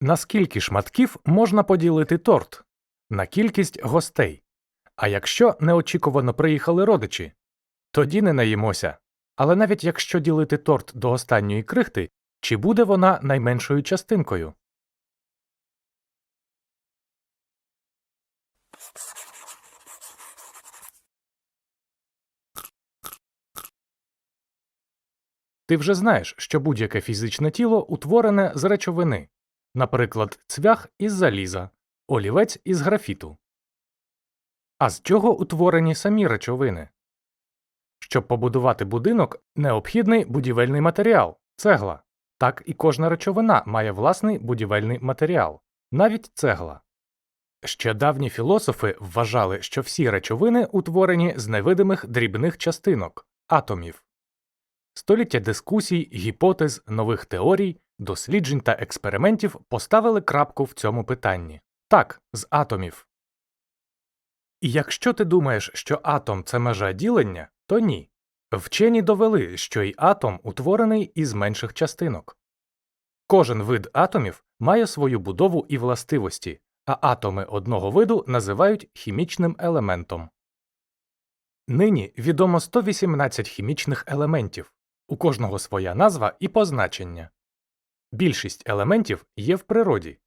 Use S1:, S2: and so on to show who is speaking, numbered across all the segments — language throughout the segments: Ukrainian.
S1: На скільки шматків можна поділити торт? На кількість гостей. А якщо неочікувано приїхали родичі? Тоді не наїмося. Але навіть якщо ділити торт до останньої крихти, чи буде вона найменшою частинкою? Ти вже знаєш, що будь-яке фізичне тіло утворене з речовини, наприклад, цвях із заліза, олівець із графіту. А з чого утворені самі речовини? Щоб побудувати будинок, необхідний будівельний матеріал цегла. Так і кожна речовина має власний будівельний матеріал, навіть цегла. Ще давні філософи вважали, що всі речовини утворені з невидимих дрібних частинок атомів. Століття дискусій, гіпотез, нових теорій, досліджень та експериментів поставили крапку в цьому питанні так, з атомів. І якщо ти думаєш, що атом це межа ділення, то ні. Вчені довели, що й атом утворений із менших частинок. Кожен вид атомів має свою будову і властивості, а атоми одного виду називають хімічним елементом. Нині відомо 118 хімічних елементів, у кожного своя назва і позначення. Більшість елементів є в природі,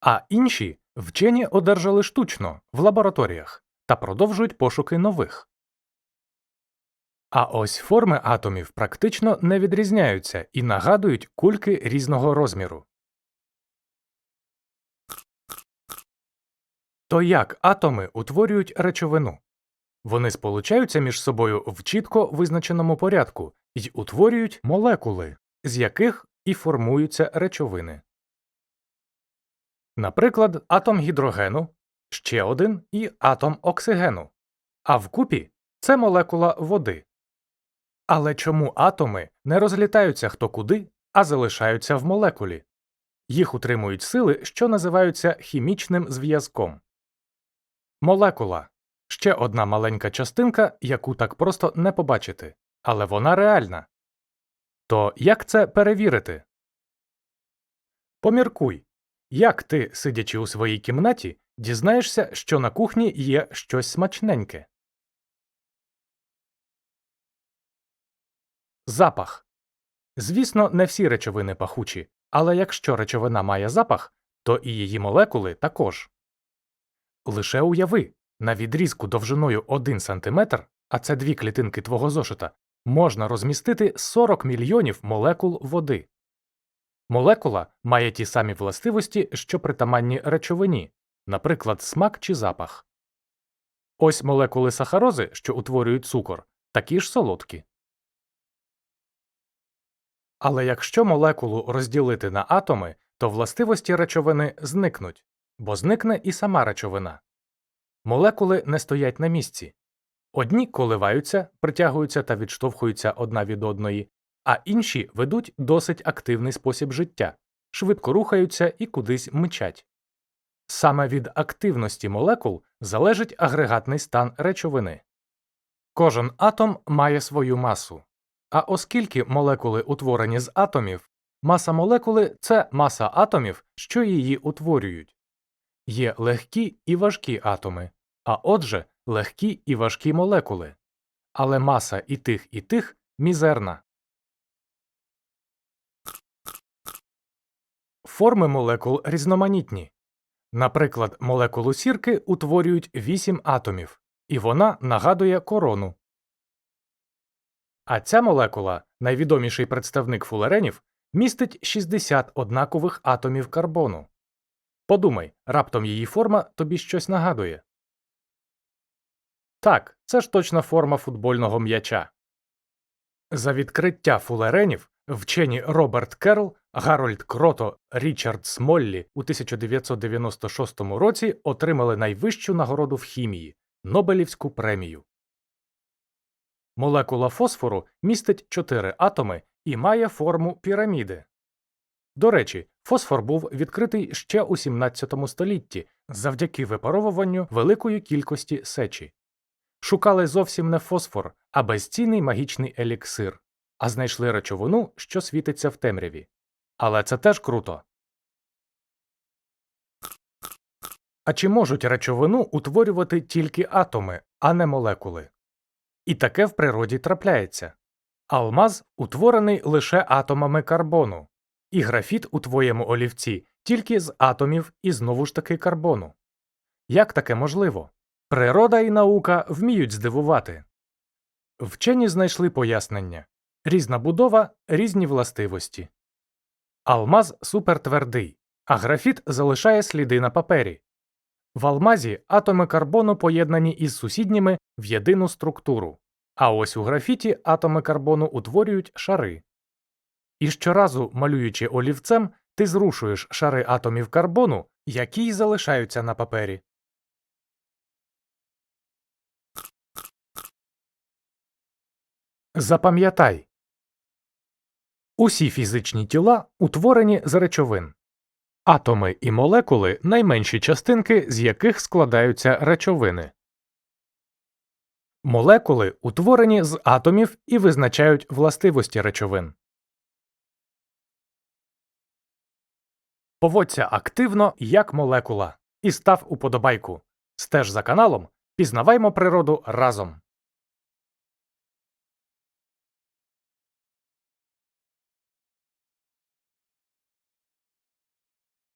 S1: а інші вчені одержали штучно в лабораторіях та продовжують пошуки нових. А ось форми атомів практично не відрізняються і нагадують кульки різного розміру. То як атоми утворюють речовину? Вони сполучаються між собою в чітко визначеному порядку і утворюють молекули, з яких і формуються речовини. Наприклад, атом гідрогену, ще один і атом оксигену, а вкупі це молекула води. Але чому атоми не розлітаються хто куди, а залишаються в молекулі? Їх утримують сили, що називаються хімічним зв'язком. Молекула ще одна маленька частинка, яку так просто не побачити, але вона реальна. То як це перевірити? Поміркуй, як ти, сидячи у своїй кімнаті, дізнаєшся, що на кухні є щось смачненьке. Запах. Звісно, не всі речовини пахучі, але якщо речовина має запах, то і її молекули також. Лише уяви, на відрізку довжиною 1 см, а це дві клітинки твого зошита, можна розмістити 40 мільйонів молекул води. Молекула має ті самі властивості, що притаманні речовині, наприклад, смак чи запах. Ось молекули сахарози, що утворюють цукор, такі ж солодкі. Але якщо молекулу розділити на атоми, то властивості речовини зникнуть, бо зникне і сама речовина. Молекули не стоять на місці. Одні коливаються, притягуються та відштовхуються одна від одної, а інші ведуть досить активний спосіб життя, швидко рухаються і кудись мчать. Саме від активності молекул залежить агрегатний стан речовини. Кожен атом має свою масу. А оскільки молекули утворені з атомів, маса молекули це маса атомів, що її утворюють. Є легкі і важкі атоми, а отже, легкі і важкі молекули. Але маса і тих, і тих мізерна. Форми молекул різноманітні. Наприклад, молекулу сірки утворюють 8 атомів, і вона нагадує корону. А ця молекула, найвідоміший представник фулеренів, містить 60 однакових атомів карбону. Подумай, раптом її форма тобі щось нагадує. Так, це ж точна форма футбольного м'яча. За відкриття фулеренів вчені Роберт Керл, Гарольд Крото, Річард Смоллі у 1996 році отримали найвищу нагороду в хімії Нобелівську премію. Молекула фосфору містить 4 атоми і має форму піраміди. До речі, фосфор був відкритий ще у 17 столітті завдяки випаровуванню великої кількості сечі. Шукали зовсім не фосфор, а безцінний магічний еліксир, а знайшли речовину, що світиться в темряві. Але це теж круто. А чи можуть речовину утворювати тільки атоми, а не молекули? І таке в природі трапляється. Алмаз утворений лише атомами карбону, і графіт у твоєму олівці тільки з атомів і знову ж таки карбону. Як таке можливо? Природа і наука вміють здивувати. Вчені знайшли пояснення різна будова, різні властивості. Алмаз супертвердий, а графіт залишає сліди на папері. В алмазі атоми карбону поєднані із сусідніми в єдину структуру, а ось у графіті атоми карбону утворюють шари. І щоразу, малюючи олівцем, ти зрушуєш шари атомів карбону, які й залишаються на папері. Запам'ятай Усі фізичні тіла утворені з речовин. Атоми і молекули найменші частинки, з яких складаються речовини. Молекули утворені з атомів і визначають властивості речовин. Поводься активно як молекула і став уподобайку. Стеж за каналом, пізнаваймо природу разом.